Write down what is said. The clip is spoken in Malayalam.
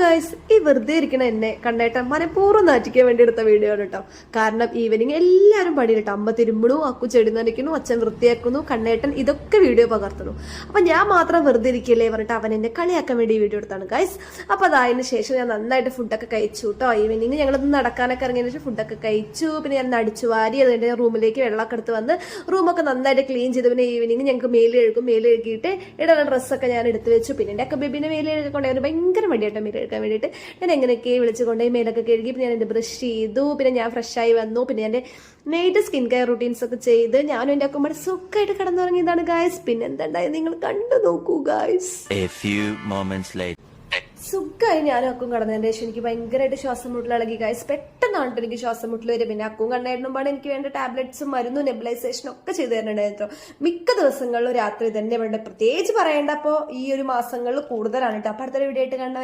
ഗൈസ് ഈ വെറുതെ ഇരിക്കണ എന്നെ കണ്ണേട്ടൻ മനഃപൂർവം നാറ്റിക്കാൻ വേണ്ടി എടുത്ത വീഡിയോ ആണ് കേട്ടോ കാരണം ഈവനിങ് എല്ലാവരും പണിയിലിട്ടോ അമ്മ തിരുമ്പണു അക്കു ചെടി നനയ്ക്കുന്നു അച്ഛൻ വൃത്തിയാക്കുന്നു കണ്ണേട്ടൻ ഇതൊക്കെ വീഡിയോ പകർത്തുന്നു. അപ്പൊ ഞാൻ മാത്രം വെറുതെ ഇരിക്കില്ലേ പറഞ്ഞിട്ട് അവൻ എന്നെ കളിയാക്കാൻ വേണ്ടി വീഡിയോ എടുത്താണ് ഗൈസ് അപ്പൊ അതായതിനു ശേഷം ഞാൻ നന്നായിട്ട് ഫുഡൊക്കെ കഴിച്ചു കേട്ടോ ഈവനിങ് ഞങ്ങൾ നടക്കാനൊക്കെ ഇറങ്ങിയതിന് ശേഷം ഫുഡൊക്കെ കഴിച്ചു. പിന്നെ ഞാൻ അടിച്ചു വാരി അത് ഞാൻ റൂമിലേക്ക് വെള്ളമൊക്കെ എടുത്ത് വന്ന് റൂമൊക്കെ നന്നായിട്ട് ക്ലീൻ ചെയ്തു പിന്നെ ഈവനിങ് ഞങ്ങൾക്ക് മേലെ കഴുകും മേലെ എഴുകിയിട്ട് ഇടുന്ന ഡ്രസ്സൊക്കെ ഞാൻ എടുത്ത് വെച്ചു. പിന്നെ എന്റെ ഒക്കെ ബേബിനെ മേലെ കഴുകൊണ്ടേ അവന് ഭയങ്കര മടിയായിട്ട് മേൽ കഴുകാൻ വേണ്ടിയിട്ട് ഞാൻ എങ്ങനെയൊക്കെ വിളിച്ച് കൊണ്ടുപോയി മേലൊക്കെ കഴുകി പിന്നെ ഞാൻ എന്റെ ബ്രഷ് ചെയ്തു പിന്നെ ഞാൻ ഫ്രഷായി വന്നു പിന്നെ എന്റെ നൈറ്റ് സ്കിൻ കെയർ റൂട്ടീൻസ് ഒക്കെ ചെയ്ത് ഞാനും എന്റെ ഒക്കെ സുഖമായിട്ട് കിടന്നുറങ്ങിയതാണ് ഗായ്സ് പിന്നെ എന്തുണ്ടായത് നിങ്ങൾ കണ്ടു നോക്കൂ ഗായ്സ്. സുഖമായി ഞാനും അക്കും കടന്നതിന്റെ ശേഷം എനിക്ക് ഭയങ്കരമായിട്ട് ശ്വാസം മുട്ടൽ ഇളകി ഗായ്സ് പെട്ടെന്നാണ് ട്ടോ എനിക്ക് ശ്വാസം മുട്ടൽ വരും പിന്നെ അക്കും കണ്ണായിരുന്നുമ്പോൾ എനിക്ക് വേണ്ട ടാബ്ലറ്റ്സും മരുന്നും നെബിലൈസേഷനും ഒക്കെ ചെയ്തു തരുന്നുണ്ടായിരുന്നു മിക്ക ദിവസങ്ങളിലും രാത്രി തന്നെ വേണ്ട പ്രത്യേകിച്ച് പറയേണ്ട അപ്പോൾ ഈ ഒരു മാസങ്ങളിൽ കൂടുതലാണ് കേട്ടോ അപ്പോൾ അടുത്തൊരു വീഡിയോ ആയിട്ട് കണ്ടവർ